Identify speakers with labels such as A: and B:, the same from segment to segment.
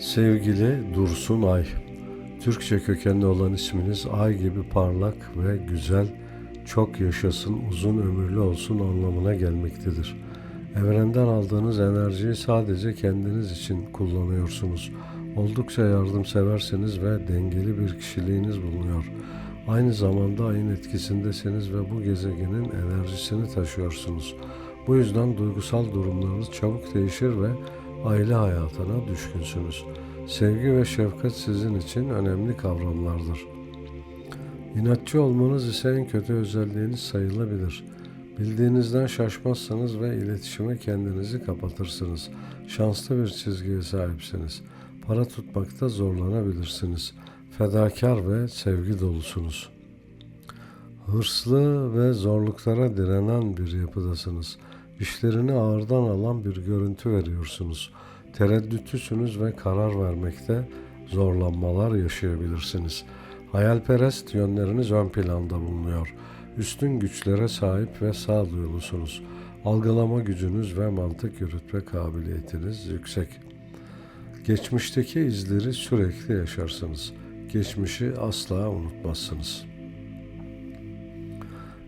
A: Sevgili Dursun Ay, Türkçe kökenli olan isminiz ay gibi parlak ve güzel, çok yaşasın, uzun ömürlü olsun anlamına gelmektedir. Evrenden aldığınız enerjiyi sadece kendiniz için kullanıyorsunuz. Oldukça yardımseversiniz ve dengeli bir kişiliğiniz bulunuyor. Aynı zamanda ayın etkisindesiniz ve bu gezegenin enerjisini taşıyorsunuz. Bu yüzden duygusal durumlarınız çabuk değişir ve aile hayatına düşkünsünüz. Sevgi ve şefkat sizin için önemli kavramlardır. İnatçı olmanız ise en kötü özelliğiniz sayılabilir. Bildiğinizden şaşmazsınız ve iletişime kendinizi kapatırsınız. Şanslı bir çizgiye sahipsiniz. Para tutmakta zorlanabilirsiniz. Fedakar ve sevgi dolusunuz. Hırslı ve zorluklara direnen bir yapıdasınız. İşlerini ağırdan alan bir görüntü veriyorsunuz. Tereddütlüsünüz ve karar vermekte zorlanmalar yaşayabilirsiniz. Hayalperest yönleriniz ön planda bulunuyor. Üstün güçlere sahip ve sağduyulusunuz. Algılama gücünüz ve mantık yürütme kabiliyetiniz yüksek. Geçmişteki izleri sürekli yaşarsınız. Geçmişi asla unutmazsınız.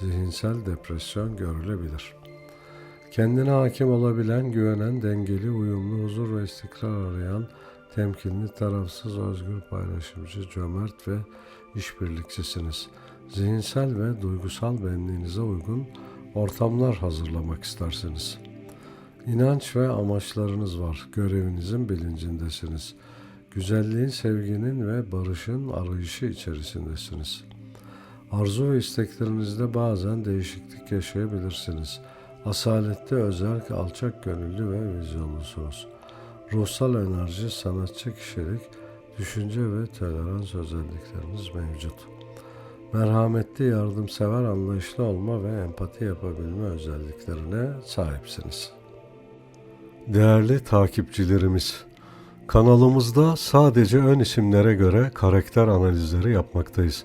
A: zihinsel depresyon görülebilir. Kendine hakim olabilen, güvenen, dengeli, uyumlu, huzur ve istikrar arayan, temkinli, tarafsız, özgür, paylaşımcı, cömert ve işbirlikçisiniz. Zihinsel ve duygusal benliğinize uygun ortamlar hazırlamak istersiniz. İnanç ve amaçlarınız var. Görevinizin bilincindesiniz. Güzelliğin, sevginin ve barışın arayışı içerisindesiniz. Arzu ve isteklerinizde bazen değişiklik yaşayabilirsiniz. Asaletli, özel, alçak gönüllü ve vizyonlusunuz. Ruhsal enerji, sanatçı kişilik, düşünce ve tolerans özellikleriniz mevcut. Merhametli, yardımsever, anlayışlı olma ve empati yapabilme özelliklerine sahipsiniz. Değerli takipçilerimiz, kanalımızda sadece ön isimlere göre karakter analizleri yapmaktayız.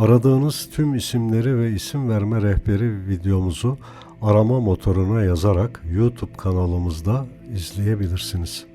A: Aradığınız tüm isimleri ve isim verme rehberi videomuzu arama motoruna yazarak YouTube kanalımızda izleyebilirsiniz.